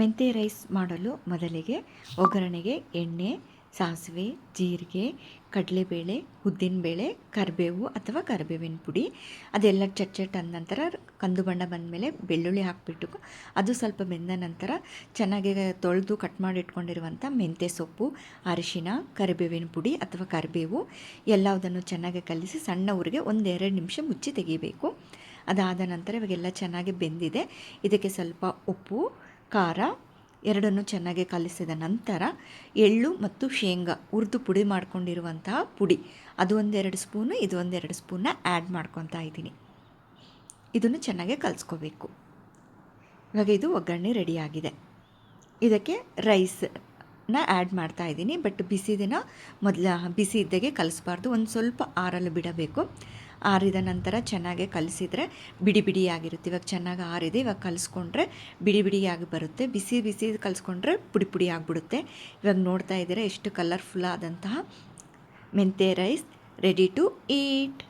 ಮೆಂತ್ಯ ರೈಸ್ ಮಾಡಲು ಮೊದಲಿಗೆ ಒಗ್ಗರಣೆಗೆ ಎಣ್ಣೆ, ಸಾಸಿವೆ, ಜೀರಿಗೆ, ಕಡಲೆಬೇಳೆ, ಉದ್ದಿನಬೇಳೆ, ಕರಿಬೇವು ಅಥವಾ ಕರಿಬೇವಿನ ಪುಡಿ. ಅದೆಲ್ಲ ಚಟ್ ಚಟ್ ಅಂದ ನಂತರ ಕಂದು ಬಣ್ಣ ಬಂದಮೇಲೆ ಬೆಳ್ಳುಳ್ಳಿ ಹಾಕಿಬಿಟ್ಟು ಅದು ಸ್ವಲ್ಪ ಬೆಂದ ನಂತರ ಚೆನ್ನಾಗಿ ತೊಳೆದು ಕಟ್ ಮಾಡಿ ಇಟ್ಕೊಂಡಿರುವಂಥ ಮೆಂತ್ಯ ಸೊಪ್ಪು, ಅರಿಶಿನ, ಕರಿಬೇವಿನ ಪುಡಿ ಅಥವಾ ಕರಿಬೇವು ಎಲ್ಲವುದನ್ನು ಚೆನ್ನಾಗಿ ಕಲಿಸಿ ಸಣ್ಣ ಊರಿಗೆ ಒಂದೆರಡು ನಿಮಿಷ ಮುಚ್ಚಿ ತೆಗಿಬೇಕು. ಅದಾದ ನಂತರ ಇವಾಗೆಲ್ಲ ಚೆನ್ನಾಗಿ ಬೆಂದಿದೆ. ಇದಕ್ಕೆ ಸ್ವಲ್ಪ ಉಪ್ಪು ಖಾರ ಎರಡನ್ನು ಚೆನ್ನಾಗಿ ಕಲಿಸಿದ ನಂತರ ಎಳ್ಳು ಮತ್ತು ಶೇಂಗಾ ಹುರಿದು ಪುಡಿ ಮಾಡ್ಕೊಂಡಿರುವಂತಹ ಪುಡಿ. ಅದು ಒಂದೆರಡು ಸ್ಪೂನು, ಇದು ಒಂದೆರಡು ಸ್ಪೂನ್ನ ಆ್ಯಡ್ ಮಾಡ್ಕೊತಾ ಇದ್ದೀನಿ. ಇದನ್ನು ಚೆನ್ನಾಗಿ ಕಲಿಸ್ಕೋಬೇಕು. ಇವಾಗ ಇದು ಒಗ್ಗರಣೆ ರೆಡಿಯಾಗಿದೆ. ಇದಕ್ಕೆ ರೈಸ್ನ ಆ್ಯಡ್ ಮಾಡ್ತಾ ಇದ್ದೀನಿ. ಬಟ್ ಬಿಸಿದಿನ ಮೊದಲ, ಬಿಸಿ ಇದ್ದಾಗೆ ಕಲಿಸ್ಬಾರ್ದು. ಒಂದು ಸ್ವಲ್ಪ ಆರಲು ಬಿಡಬೇಕು. ಆರಿದ ನಂತರ ಚೆನ್ನಾಗಿ ಕಲಿಸಿದರೆ ಬಿಡಿ ಬಿಡಿಯಾಗಿರುತ್ತೆ. ಇವಾಗ ಚೆನ್ನಾಗಿ ಆರಿದೆ, ಇವಾಗ ಕಲಿಸ್ಕೊಂಡ್ರೆ ಬಿಡಿ ಬಿಡಿಯಾಗಿ ಬರುತ್ತೆ. ಬಿಸಿ ಬಿಸಿ ಕಲಿಸ್ಕೊಂಡ್ರೆ ಪುಡಿ ಪುಡಿ ಆಗಿಬಿಡುತ್ತೆ. ಇವಾಗ ನೋಡ್ತಾ ಇದ್ದೀರಾ ಎಷ್ಟು ಕಲರ್ಫುಲ್ ಆದಂತಹ ಮೆಂತೆ ರೈಸ್ ರೆಡಿ ಟು ಈಟ್